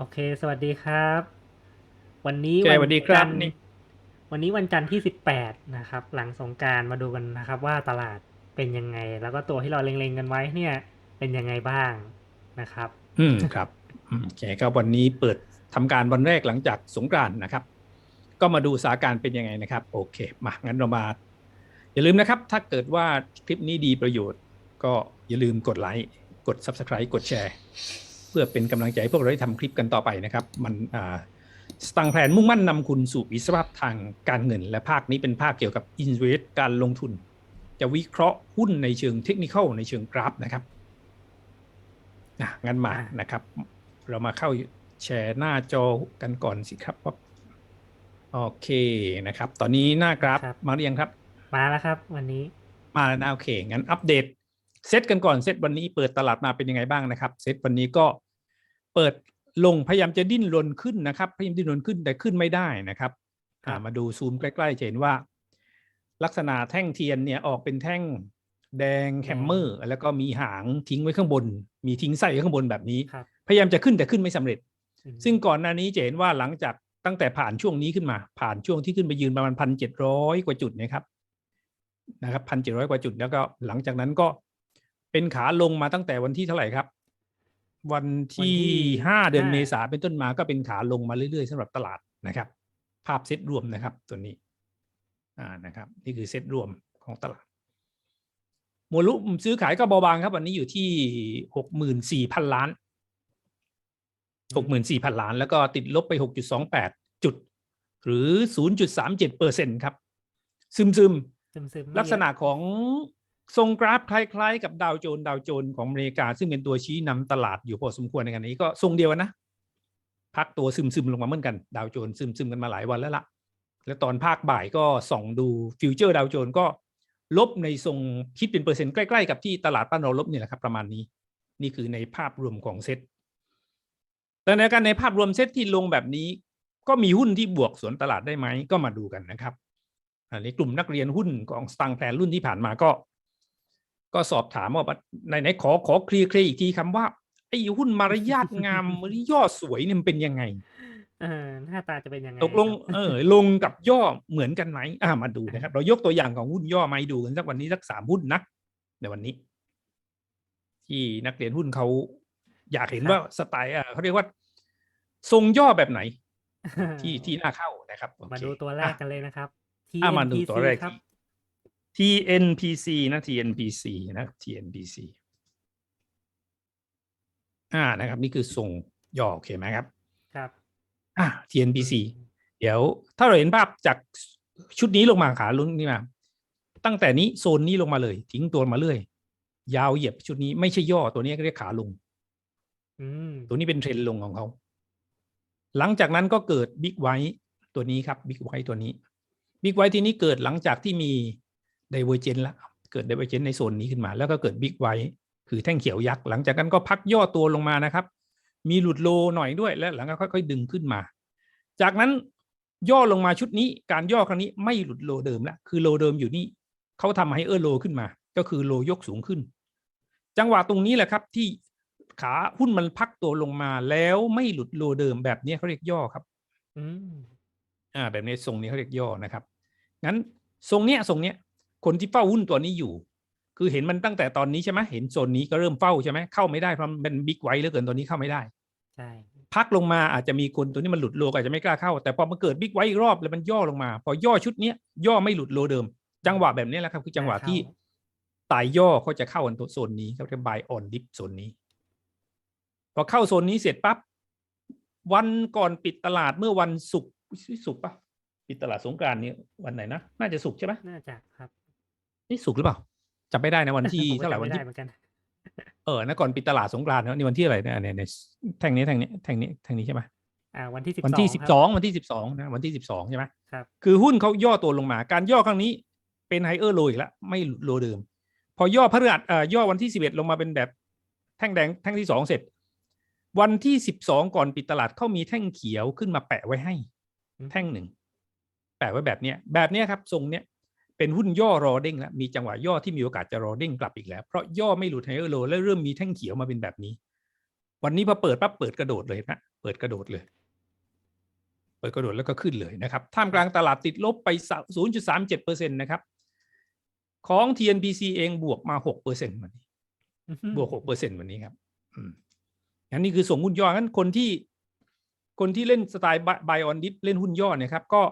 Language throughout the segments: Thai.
โอเค สวัสดีครับ วันนี้โอเคสวัสดีครับจันทนี่ วันนี้วันจันทร์ที่สิบแปดนะครับ หลังสงกรารมาดูกันนะครับ ว่าตลาดเป็นยังไง แล้วก็ตัวที่เราเล็งๆกันไว้เนี่ย เป็นยังไงบ้างนะครับ อืมครับอืมโอเคครับวันนี้เปิดทำการวันแรกหลังจากสงกรานต์นะครับ ก็มาดูสถานการณ์เป็นยังไงนะครับ โอเค มางั้นเรามา อย่าลืมนะครับ ถ้าเกิดว่าคลิปนี้ดีประโยชน์ ก็อย่าลืมกดไลค์กด Subscribe กดแชร์ เพื่อเป็นกำลังใจให้พวกเราได้ทำคลิปกันต่อไปนะครับ มันอ่าสตังแผนมุ่งมั่นนำคุณสู่อิสรภาพทางการเงิน และภาคนี้เป็นภาคเกี่ยวกับ Invest การลงทุน จะวิเคราะห์หุ้นในเชิงเทคนิคในเชิงกราฟนะครับนะงั้นมาอ่านนะครับ เรามาเข้าแชร์หน้าจอกันก่อนสิครับว่าโอเคนะครับ ตอนนี้หน้ากราฟครับ มาหรือยังครับ มาแล้วครับ วันนี้ มาแล้วนะโอเค งั้นอัปเดต เซตกันก่อนเซตวันนี้เปิดตลาดมาเป็นยังไงบ้างนะครับ เซตวันนี้ก็เปิดลงพยายามจะดิ้นรนขึ้นนะครับพยายามดิ้นรนขึ้นแต่ขึ้นไม่ได้นะครับอ่ามาดูซูมใกล้ๆจะเห็นว่า ลักษณะแท่งเทียนเนี่ยออกเป็นแท่งแดงแฮมเมอร์ แล้วก็มีหางทิ้งไว้ข้างบน มีทิ้งไส้ไว้ข้างบนแบบนี้ครับพยายามจะขึ้นแต่ขึ้นไม่สำเร็จอืมซึ่งก่อนหน้านี้จะเห็นว่าหลังจากตั้งแต่ผ่านช่วงนี้ขึ้นมา ผ่านช่วงที่ขึ้นไปยืนประมาณพันเจ็ดร้อยกว่าจุดเนะครับนะครับพันเจ็ดร้อยกว่าจุดแล้วก็หลังจากนั้นก็ เป็นขาลงมาตั้งแต่วันที่เท่าไหร่ครับ วันที่ห้าเดือนเมษาเป็นต้นมาก็เป็นขาลงมาเรื่อยๆสำหรับตลาดนะครับ ภาพเซตรวมนะครับ ตัวนี้ อ่านะครับ นี่คือเซตรวมของตลาดมูลลุ่มซื้อขายก็เบาบางครับ วันนี้อยู่ที่หกหมื่นสี่พันล้านหกหมื่นสี่พันล้าน แล้วก็ติดลบไปหกจุดสองแปดจุด หรือศูนย์จุดสามเจ็ดเปอร์เซ็นครับ ซึมซึมซึมๆไม่ๆลักษณะของ ทรงกราฟคล้ายๆ กับดาวโจนส์ดาวโจนส์ของอเมริกา ซึ่งเป็นตัวชี้นำตลาดอยู่พอสมควรในกันนี้ก็ทรงเดียวนะพักตัวซึมซึมๆลงมาเหมือนกัน ดาวโจนส์ซึมซึมๆกันมาหลายวันแล้วล่ะ แล้วตอนภาคบ่ายก็ส่องดูฟิวเจอร์ดาวโจนส์ก็ลบในทรงคิดเป็นเปอร์เซ็นต์ใกล้ๆกับที่ตลาดบ้านเราลบเนี่ยแหละครับประมาณนี้ นี่คือในภาพรวมของเซ็ตแต่ในการในภาพรวมเซ็ตที่ลงแบบนี้ ก็มีหุ้นที่บวกสวนตลาดได้ไหมก็มาดูกันนะครับอันนี้กลุ่มนักเรียนหุ้นของสตังแพลนรุ่นที่ผ่านมาก็ ก็สอบถามว่าในไหนๆขอขอเคลียร์เคลียร์อีกทีคำว่าไอ้หุ้นมารยาทงามหรือย่อสวยเนี่ยมันเป็นยังไงเออหน้าตาจะเป็นยังไงตกลงครับเออลงกับย่อเหมือนกันไหมอ่ามาดูนะครับ เรายกตัวอย่างของหุ้นย่อมาให้ดูกันสักวันนี้สักสามหุ้นนะในวันนี้ ที่นักเรียนหุ้นเขาอยากเห็นว่าสไตล์อะเขาเรียกว่า ทรงย่อแบบไหน ที่ที่น่าเข้านะครับโอเคมาดูตัวแรกอะกันเลยนะครับอะมาดู TNPC ตัวแรกครับที่ TNPC นะ TNPC นะ TNPC อ่านะครับ นี่คือทรงย่อโอเคไหมครับ ครับอ่า TNPC เดี๋ยวถ้าเราเห็นภาพจากชุดนี้ลงมาขาลุ้นนี่มา ตั้งแต่นี้โซนนี้ลงมาเลย ทิ้งตัวมาเรื่อย ยาวเหยียบชุดนี้ไม่ใช่ย่อตัวนี้เรียกขาลงอืมตัวนี้เป็นเทรนด์ลงของเขา หลังจากนั้นก็เกิดบิ๊กไวท์ตัวนี้ครับบิ๊กไวท์ตัวนี้บิ๊กไวท์ที่นี้เกิดหลังจากที่มี ไดเวอร์เจนแล้วเกิดไดเวอร์เจนในโซนนี้ขึ้นมา แล้วก็เกิดบิ๊กไวท์คือแท่งเขียวยักษ์หลังจากนั้นก็พักย่อตัวลงมานะครับ มีหลุดโลหน่อยด้วยแล้วหลังก็ค่อยๆดึงขึ้นมา จากนั้นย่อลงมาชุดนี้ การย่อครั้งนี้ไม่หลุดโลเดิมแล้วคือโลเดิมอยู่นี่เขาทำให้เออร์โลขึ้นมา ก็คือโลยกสูงขึ้น จังหวะตรงนี้แหละครับที่ขาหุ้นมันพักตัวลงมาแล้วไม่หลุดโลเดิมแบบนี้เขาเรียกย่อครับ อืมอ่าแบบนี้ทรงนี้เขาเรียกย่อนะครับงั้นทรงเนี้ยทรงเนี้ย คนที่เฝ้าหุ้นตัวนี้อยู่ คือเห็นมันตั้งแต่ตอนนี้ใช่ไหมเห็นโซนนี้ก็เริ่มเฝ้าใช่ไหมเข้าไม่ได้เพราะมันเป็นบิ๊กไวท์เหลือเกินตัวนี้เข้าไม่ได้ใช่พักลงมาอาจจะมีคนตัวนี้มันหลุดโลก็อาจจะไม่กล้าเข้า แต่พอมาเกิดบิ๊กไวท์อีกรอบแล้วมันย่อลงมา พอย่อชุดเนี้ยย่อไม่หลุดโลเดิม จังหวะแบบนี้แหละครับคือจังหวะที่ตายย่อเขาจะเข้าอันตัวโซนนี้เขาเรียกบายออนดิฟโซนนี้ พอเข้าโซนนี้เสร็จปั๊บวันก่อนปิดตลาดเมื่อวันศุกร์ศุกร์ปะปิดตลาดสงกรานต์นี้วันไหนนะ น่าจะศุกร์ใช่ไหมน่าจะครับ นี่ศุกร์หรือเปล่าจำไม่ได้นะวันที่ผมก็เท่าไหร่จำวันไม่ที่ได้เหมือนกันเออนะก่อนปิดตลาดสงกรานต์นะนี่วันที่อะไรเนี่ยเนี่ยเนี่ยแท่งนี้แท่งนี้แท่งนี้แท่งนี้ใช่ไหมอ่าวันที่สิบวันที่คสิรับสองวันที่สิบสองนะวันที่สิบสองใช่ไหมครับคือหุ้นเขาย่อตัวลงมา การย่อครั้งนี้เป็นไฮเออร์โลอีกแล้วไม่โลเดิม พอย่อพฤหัสเอ่อย่อวันที่สิบเอ็ดลงมาเป็นแบบแท่งแดงแท่งที่สองเสร็จ วันที่สิบสองก่อนปิดตลาดเขามีแท่งเขียวขึ้นมาแปะไว้ให้อืมแท่งหนึ่งแปะไว้แบบเนี้ยแบบเนี้ยครับทรงเนี้ย เป็นหุ้นย่อรอเด้งแล้วมีจังหวะย่อที่มีโอกาสจะรอเด้งกลับอีกแล้ว เพราะย่อไม่หลุดไฮเออร์โลและเริ่มมีแท่งเขียวมาเป็นแบบนี้ วันนี้พอเปิดปั๊บเปิดกระโดดเลยนะเปิดกระโดดเลย เปิดกระโดดแล้วก็ขึ้นเลยนะครับท่ามกลางตลาดติดลบไป 0.37%นะครับของ TNPC เองบวกมา 6%วันนี้อือฮึบวก 6%วันนี้ครับอืมอันนี้คือส่งหุ้นย่องั้นคนที่คนที่เล่นสไตล์ buy on dip เล่นหุ้นย่อเนี่ยครับ ก็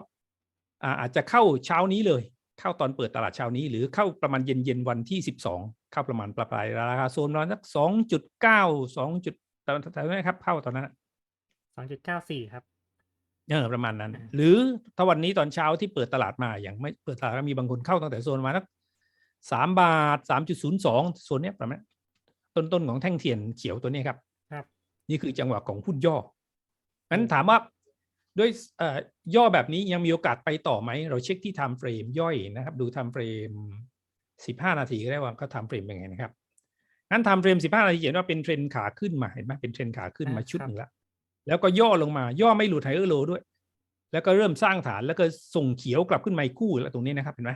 อ่าอาจจะเข้าเช้านี้เลย เข้าตอนเปิดตลาดเช้านี้ หรือเข้าประมาณเย็นเย็นๆวันที่ 12 เข้าประมาณปลายๆราคาโซนประมาณสัก2.9 2จุดแต่แต่ไม่ครับเข้าตอนนั้นอะสองจุดเก้าสี่ครับเออประมาณนั้นอ่าหรือถ้าวันนี้ตอนเช้าที่เปิดตลาดมาอย่างไม่เปิดตลาดก็มีบางคนเข้าตั้งแต่โซนมาสักสามบาทสามจุดศูนย์สองโซนเนี้ยประมาณต้นต้นๆของแท่งเทียนเขียวตัวนี้ครับ ครับ นี่คือจังหวะของหุ้นย่องั้นถามว่า ด้วยเอ่อย่อแบบนี้ยังมีโอกาสไปต่อไหม เราเช็คที่ time frame ย่อยนะครับ ดู time frame 15 นาทีก็ได้ว่าเขา time frame เป็นไงนะครับงั้น time frame 15 นาทีเห็นว่าเป็นเทรนขาขึ้นมาเห็นไหมเป็นเทรนขาขึ้นมาอ่าชุดครับหนึ่งละแล้วก็ย่อลงมาย่อไม่หลุดไฮเออร์โลด้วย แล้วก็เริ่มสร้างฐานแล้วก็ส่งเขียวกลับขึ้นมาอีกคู่แล้วตรงนี้นะครับเห็นไหม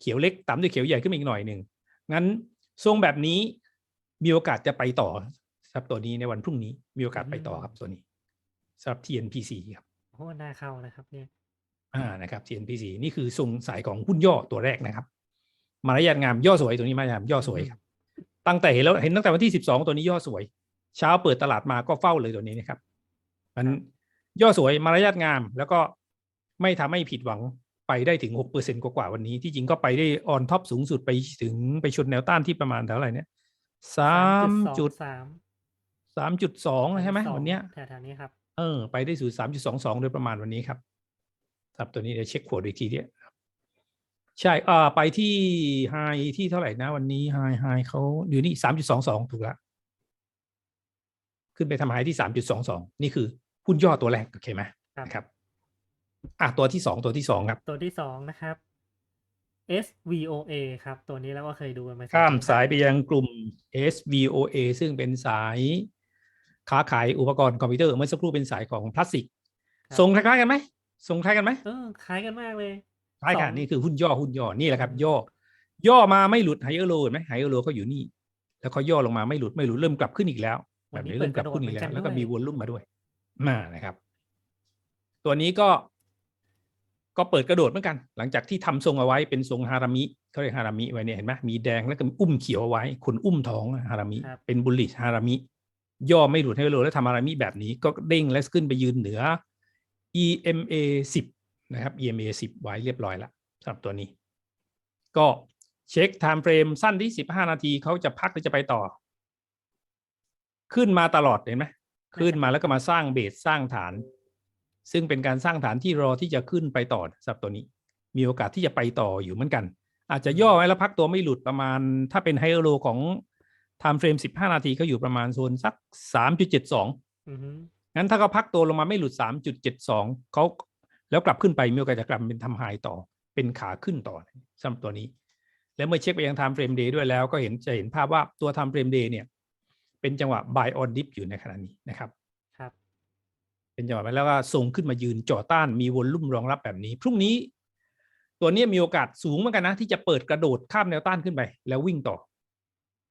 เขียวเล็กตามด้วยเขียวใหญ่ขึ้นมาอีกหน่อยหนึ่งงั้นทรงแบบนี้มีโอกาสจะไปต่อสำหรับตัวนี้ในวันพรุ่งนี้มีโอกาสไปต่อครับตัวนี้ สำหรับ TNPC ครับโอ้น่าเข้านะครับเนี่ยอ่านะครับ TNPC นี่คือทรงสายของหุ้นย่อตัวแรกนะครับ มารยาทงามย่อสวยตัวนี้มารยาทงามย่อสวยครับตั้งแต่เห็นแล้วเห็นตั้งแต่วันที่สิบสองตัวนี้ย่อสวย เช้าเปิดตลาดมาก็เฝ้าเลยตัวนี้นะครับ มันย่อสวยมารยาทงาม แล้วก็ไม่ทำให้ผิดหวังไปได้ถึงหกเปอร์เซ็นกว่าๆวันนี้ที่จริงก็ไปได้ออนท็อปสูงสุดไปถึงไปชนแนวต้านที่ประมาณเท่าไหร่เนี่ยสามจุดสามสามจุดสองใช่ไหมวันเนี้ยแถวๆนี้ครับ เออ ไปได้สู่สามจุดสองสองโดยประมาณวันนี้ครับ ครับตัวนี้เดี๋ยวเช็คขวดอีกทีเนี่ยใช่อ่าไปที่ไฮที่เท่าไหร่นะวันนี้ไฮไฮเขาอยู่นี่สามจุดสองสองถูกละขึ้นไปทำไฮที่สามจุดสองสองนี่คือหุ้นย่อตัวแรกโอเคไหมครับนะครับอะตัวที่สองตัวที่สองครับ ตัวที่สองนะครับ SVOA ครับ ตัวนี้เราก็เคยดูกันมาข้ามสายไปยังกลุ่ม SVOA ซึ่งเป็นสาย ค้าขายอุปกรณ์คอมพิวเตอร์เมื่อสักครู่เป็นสายของพลาสติกทรงคล้ายๆกันไหมทรงคล้ายกันไหมเออคล้ายกันมากเลยใช่ค่ะสองนี่คือหุ้นย่อหุ้นย่อนี่แหละครับ ย่อ ย่อมาไม่หลุดไฮเออร์โลเห็นไหมไฮเออร์โลก็อยู่นี่ แล้วเขาย่อลงมาไม่หลุดไม่หลุดเริ่มกลับขึ้นอีกแล้ววัแบบนนี้นี้เริ่มกลับขึ้นอีกเปิดกระโดดแล้วแล้วก็เหมือนกันมีด้วยวอลลุ่มมาด้วยมานะครับ ตัวนี้ก็ ก็เปิดกระโดดเหมือนกัน หลังจากที่ทำทรงเอาไว้เป็นทรงฮารามิเขาเรียกฮารามิไว้เนี่ยเห็นไหมมีแดงแล้วก็อุ้มเขียวเอาไว้ คนอุ้มท้องฮารามิครับเป็นบุลลิชฮารามิ ย่อไม่หลุดไฮเร์โลแล้วทำฮารามิแบบนี้ก็เด้งและขึ้นไปยืนเหนือ EMA 10 นะครับ EMA 10 ไว้เรียบร้อยแล้วสำหรับตัวนี้ ก็เช็ค time frame สั้นที่ 15 นาทีเขาจะพักหรือจะไปต่อ ขึ้นมาตลอดเห็นไหมขึ้นมาแล้วก็มาสร้างเบสสร้างฐาน ซึ่งเป็นการสร้างฐานที่รอที่จะขึ้นไปต่อสำหรับตัวนี้ มีโอกาสที่จะไปต่ออยู่เหมือนกัน อาจจะย่อไว้แล้วพักตัวไม่หลุดประมาณ ถ้าเป็นไฮเอง อร์โลของ time frame 15นาทีเขาอยู่ประมาณโซนสัก3.72อือฮึงั้นถ้าเขาพักตัวลงมาไม่หลุด3.72เขาแล้วกลับขึ้นไปมีโอกาสจะกลับเป็นทำไฮต่อ เป็นขาขึ้นต่อสำหรับตัวนี้ แล้วเมื่อเช็คไปยัง time frame day ด้วยแล้วก็เห็นจะเห็นภาพว่าตัว time frame day เนี่ย เป็นจังหวะ buy on dip อยู่ในขณะนี้นะครับครับ เป็นจังหวะไปแล้วก็ส่งขึ้นมายืนจ่อต้านมีวอลลุ่มรองรับแบบนี้ พรุ่งนี้ ตัวเนี้ยมีโอกาสสูงเหมือนกันนะ ที่จะเปิดกระโดดข้ามแนวต้านขึ้นไป แล้ววิ่งต่อ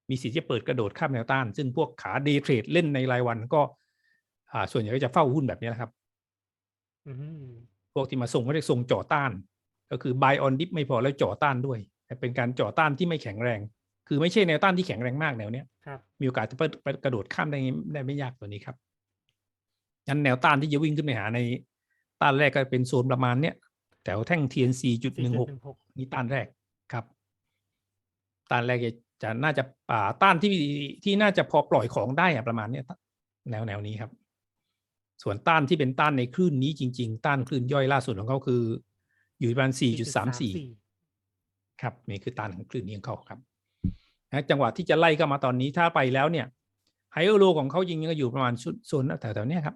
มีสิทธิ์ที่จะเปิดกระโดดข้ามแนวต้าน ซึ่งพวกขาเดย์เทรดเล่นในรายวันก็อ่าส่วนใหญ่ก็จะเฝ้าหุ้นแบบนี้แหละครับอือฮึพวกที่มาส่งก็เรียกส่งจ่อต้าน ก็คือ buy on dip ไม่พอแล้วจ่อต้านด้วยแต่เป็นการจ่อต้านที่ไม่แข็งแรง คือไม่ใช่แนวต้านที่แข็งแรงมากแนวเนี้ยครับมีโอกาสจะเปิดไปกระโดดข้ามได้ได้ไม่ยากตัวนี้ครับงั้นแนวต้านที่จะวิ่งขึ้นไปหาในต้านแรกก็เป็นโซนประมาณเนี้ยแถวแท่ง TNC จุดหนึ่งหก4.16นี่ต้านแรกครับ ต้านแรกจะ จะน่าจะป่าต้านที่ที่น่าจะพอปล่อยของได้อะประมาณเนี้ยแนวแนวนี้ครับ ส่วนต้านที่เป็นต้านในคลื่นนี้จริง ๆ ต้านคลื่นย่อยล่าสุดของเขาคือ อยู่ประมาณสี่จุดสามสี่ครับนี่คือต้านของคลื่นนี้ของเขาครับนะจังหวะที่จะไล่เข้ามาตอนนี้ถ้าไปแล้วเนี่ยไฮเออร์โลของเขาจริงๆก็อยู่ประมาณชุดโซนแถวๆเนี้ยครับ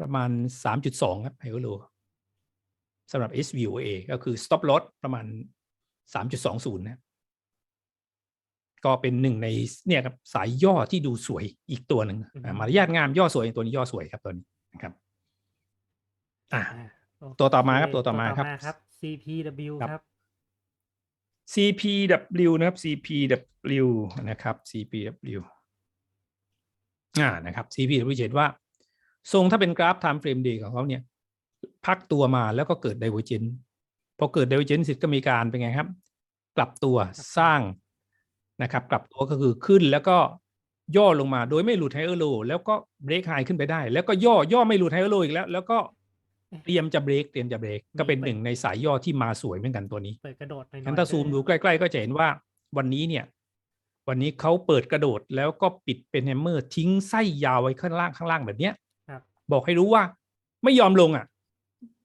ประมาณสามจุดสองครับไฮเออร์โลสำหรับ SVOA ก็คือ stop loss ประมาณสามจุดสองศูนย์นะ ก็เป็นหนึ่งในเนี่ยครับสายย่อที่ดูสวยอีกตัวหนึ่งอ่ามารยาทงามย่อสวยตัวนี้ย่อสวยครับตัวนี้นะครับอ่าอ่าโอตัวต่อมาเคครับตัวต่อมาครับครับ CPW ครับครับ CPW นะครับ CPW นะครับ CPW อ่านะครับ CP เราจะเห็นว่า ทรงถ้าเป็นกราฟ time frame day ของเขาเนี่ย พักตัวมาแล้วก็เกิด divergence พอเกิด divergence เสร็จก็มีการเป็นไงครับ กลับตัวสร้าง นะครับกลับตัวก็คือขึ้นแล้วก็ย่อลงมาโดยไม่หลุดไฮเออร์โลแล้วก็เบรกไฮขึ้นไปได้ แล้วก็ย่อย่อไม่หลุดไฮเออร์โลอีกแล้ว แล้วก็เตรียมจะเบรกเตรียมจะเบรกก็เป็นหนึ่งในสายย่อที่มาสวยเหมือนกันตัวนี้เปิดกระโดดหน่อยๆงั้นถ้าซูมดูใกล้ๆ ก็จะเห็นว่าวันนี้เนี่ย วันนี้เขาเปิดกระโดดแล้วก็ปิดเป็นแฮมเมอร์ทิ้งไส้ยาวไว้ข้างล่างข้างล่างแบบเนี้ยครับบอกให้รู้ว่าไม่ยอมลงอะ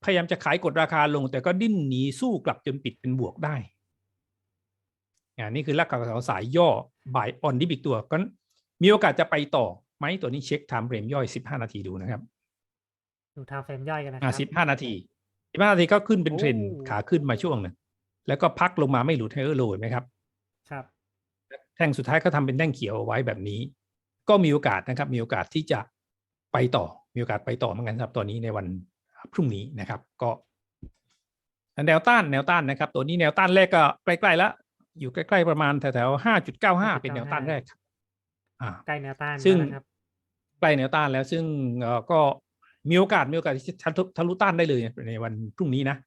พยายามจะขายกดราคาลง แต่ก็ดิ้นหนีสู้กลับจนปิดเป็นบวกได้ อ่านี่คือลักษณะของสายย่อบายออนดิบิกตัวก็มีโอกาสจะไปต่อไหมตัวนี้เช็คไทม์เฟรมย่อย15นาทีดูนะครับ ดูทาวเฟรมย่อยกันนะคอ่ารัสิบห้านาทีสิบห้านาทีก็ขึ้นเป็นเทรนด์โอ้ขาขึ้นมาช่วงหนึ่งแล้วก็พักลงมาไม่หลุดไฮเออร์โลเห็นไหมครับ ครับ แท่งสุดท้ายก็ทำเป็นแท่งเขียวเอาไว้แบบนี้ ก็มีโอกาสนะครับ มีโอกาสที่จะไปต่อ มีโอกาสไปต่อเหมือนกันครับ ตัวนี้ในวันพรุ่งนี้นะครับ ก็แนวต้านแนวต้านนะครับ ตัวนี้แนวต้านแรกก็ใกล้ๆแล้ว อยู่ใกล้ๆประมาณแถวๆห้าจุดเก้าห้าเป็นแนวต้านแรกครับอ่าใกล้แนวต้านซึ่งแล้วนะครับใกล้แนวต้านแล้วซึ่งเอ่อก็มีโอกาสมีโอกาสที่จะทะลุทะลุต้านได้เลยในวันพรุ่งนี้นะ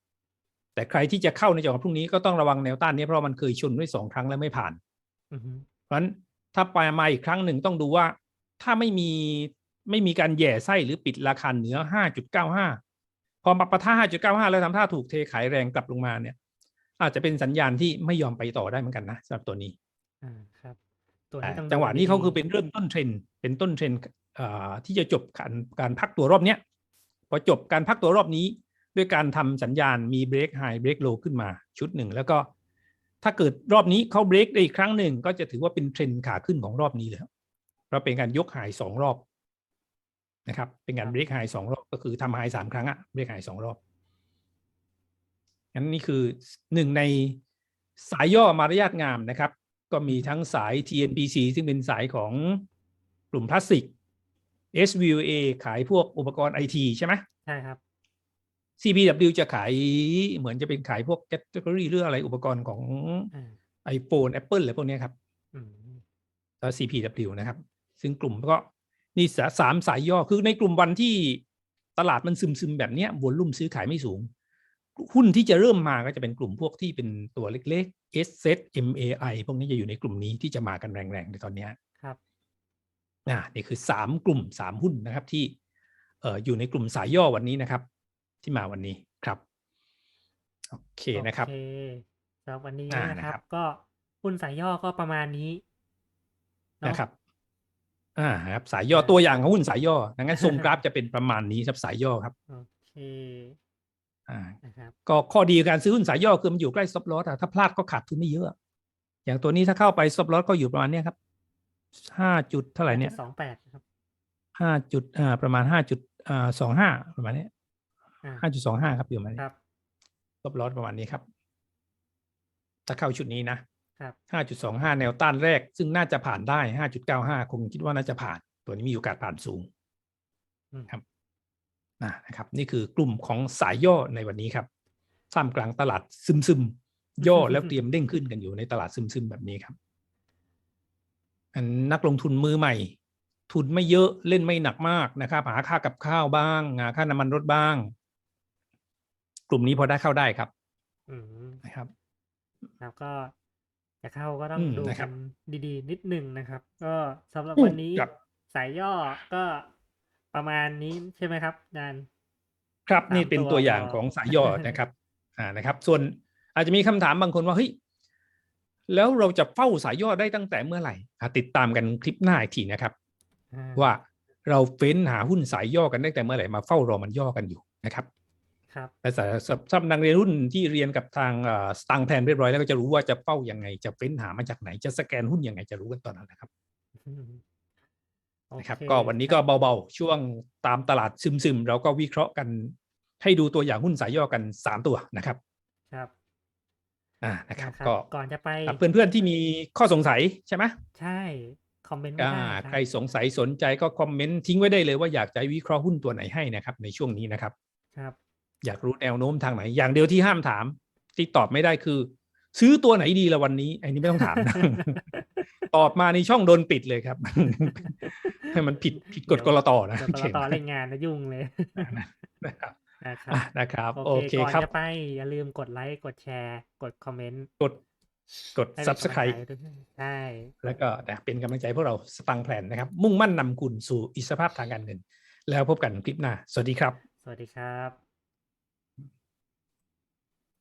แต่ใครที่จะเข้าในจังหวะพรุ่งนี้ก็ต้องระวังแนวต้านนี้เพราะมันเคยชนด้วยสองครั้งแล้วไม่ผ่านอือฮึเพราะฉะนั้นถ้าไปมาอีกครั้งหนึ่งต้องดูว่า ถ้าไม่มีไม่มีการแหย่ไส้หรือปิดราคาเหนือ 5.95 พอมาปะท่า5.95 แล้วทำท่าถูกเทขายแรงกลับลงมาเนี่ย อาจจะเป็นสัญญาณที่ไม่ยอมไปต่อได้เหมือนกันนะสำหรับตัวนี้อ่าครับ ตัวแต่นี้ต้องจังหวะนี้ดูเขาคือดีๆเป็นเริ่มต้นเทรนด์เป็นต้นเทรนด์เอ่อที่จะจบการการพักตัวรอบเนี้ยพอจบการพักตัวรอบนี้ ด้วยการทำสัญญาณมีเบรกไฮเบรกโลขึ้นมาชุดหนึ่งแล้วก็ ถ้าเกิดรอบนี้เขาเบรกได้อีกครั้งหนึ่งก็จะถือว่าเป็นเทรนด์ขาขึ้นของรอบนี้เลยครับเพราะเป็นการยกไฮสองรอบนะครับ เป็นการเบรกไฮสองรอบก็คือทำไฮสามครั้งอะเบรกไฮสองรอบ งั้นนี่คือหนึ่งในสายย่อมารยาทงามนะครับ ก็มีทั้งสาย TNPC ซึ่งเป็นสายของกลุ่มพลาสติก SVA ขายพวกอุปกรณ์ไอทีใช่ไหมใช่ครับ CPW จะขายเหมือนจะเป็นขายพวกแคตตา o r y หรืออะไรอุปกรณ์ของอ่า iPhone Apple อะไรพวกเนี้ยครับอืมแล้ว CPW นะครับ ซึ่งกลุ่มก็นี่สาสามสายย่อคือในกลุ่มวันที่ตลาดมันซึมๆแบบเนี้ยวอลุ่มซื้อขายไม่สูง หุ้นที่จะเริ่มมาก็จะเป็นกลุ่มพวกที่เป็นตัวเล็กๆ S Z MAI พวกนี้จะอยู่ในกลุ่มนี้ที่จะมากันแรงๆในตอนเนี้ยครับอ่านี่คือสามกลุ่มสามหุ้นนะครับที่เอ่ออยู่ในกลุ่มสายย่อวันนี้นะครับ ที่มาวันนี้ครับโอเคนะครับโอเคสำหรับวันนี้อ่านะนะคครัรับบก็หุ้นสายย่อก็ประมาณนี้เานะครับอ่าครับ สายย่อตัวอย่างของหุ้นสายย่อดังนั้นทรงกราฟจะเป็นประมาณนี้ครับสายย่อครับโอเคอ่านะครับ ก็ข้อดีการซื้อหุ้นสายย่อคือมันอยู่ใกล้ซ o บลอ s อะถ้าพลาดก็ขาดทุนไม่เยอะ อย่างตัวนี้ถ้าเข้าไปซ o บลอ s ก็อยู่ประมาณเนี้ยครับห้าจุดเท่าไหร่เนี่ยสองแปดครับห้าจุดอ่าประมาณห้าจุดอ่าสองห้าประมาณเนี้ยอ่าห้าจุดสองห้าครับอยู่ประมาณนี้ครับซ o บลอ s ประมาณนี้ครับ ถ้าเข้าชุดนี้นะครับห้าจุดสองห้าแนวต้านแรก ซึ่งน่าจะผ่านได้ห้าจุดเก้าห้าคงคิดว่าน่าจะผ่าน ตัวนี้มีโอกาสผ่านสูงอืมครับ นะนะครับนี่คือกลุ่มของสายย่อในวันนี้ครับท่ามกลางตลาดซึมซึมๆย่อแล้วเตรียมเด้งขึ้นกันอยู่ในตลาดซึมซึมๆแบบนี้ครับอันนักลงทุนมือใหม่ ทุนไม่เยอะเล่นไม่หนักมากนะครับหาค่ากับข้าวบ้างหาค่าน้ำมันรถบ้าง กลุ่มนี้พอได้เข้าได้ครับอืมนะครับครับก็จะเข้าก็ต้องอืมดูนะครักับนดีๆ นิดหนึ่งนะครับ ก็สำหรับอืมวันนี้ครับสายย่อก็ ประมาณนี้ใช่ไหมครับอาจารย์ครับตามนี่เป็นตัวตัวอย่างพอของสายย่อนะครับอ่านะครับ ส่วนอาจจะมีคำถามบางคนว่าเฮ้ยแล้วเราจะเฝ้าสายย่อได้ตั้งแต่เมื่อไหร่อะติดตามกันคลิปหน้าอีกทีนะครับอ่าว่าเราเฟ้นหาหุ้นสายย่อกันตั้งแต่เมื่อไหร่มาเฝ้ารอมันย่อกันอยู่นะครับครับแต่สำหรับสำหรับนักเรียนรุ่นที่เรียนกับทางสตังแพนเรียบร้อยแล้วก็จะรู้ว่าจะเฝ้ายังไงจะเฟ้นหามาจากไหนจะสแกนหุ้นยังไงจะรู้กันตอนนั้นนะครับอืมโอ นะครับเคก็วันนี้ก็เบาๆ ช่วงตามตลาดซึมๆเราก็วิเคราะห์กัน ให้ดูตัวอย่างหุ้นสายย่อกัน 3 ตัวนะครับ ครับอ่านะครับนะครับก็ก่อนจะไปอะเพื่อนๆที่มีข้อสงสัยใช่ไหมใช่คอมเมนต์ไว้อ่าได้ครับใครสงสัยสนใจก็คอมเมนต์ทิ้งไว้ได้เลยว่าอยากจะให้วิเคราะห์หุ้นตัวไหนให้นะครับ ในช่วงนี้นะครับ ครับ อยากรู้แนวโน้มทางไหน อย่างเดียวที่ห้ามถาม ที่ตอบไม่ได้คือ ซื้อตัวไหนดีละวันนี้ไอ้นี่ไม่ต้องถามนะตอบมาในช่องโดนปิดเลยครับให้ มันผิดผิดกฎกรตนะเดี๋ยวกรเขียนตเล่นงานนะยุ่งเลยนะครับนะครับอะนะครับโอโอเคเคก่อนครับจะไปอย่าลืมกดไลค์กดแชร์ กดคอมเมนต์กดกดให้เป็นกำลัง subscribe ใจด้วยใช่แล้วก็นะเป็นกำลังใจพวกเราสตังแพลนนะครับ มุ่งมั่นนำคุณสู่อิสรภาพทางการเงิน แล้วพบกันคลิปหน้า สวัสดีครับ สวัสดีครับ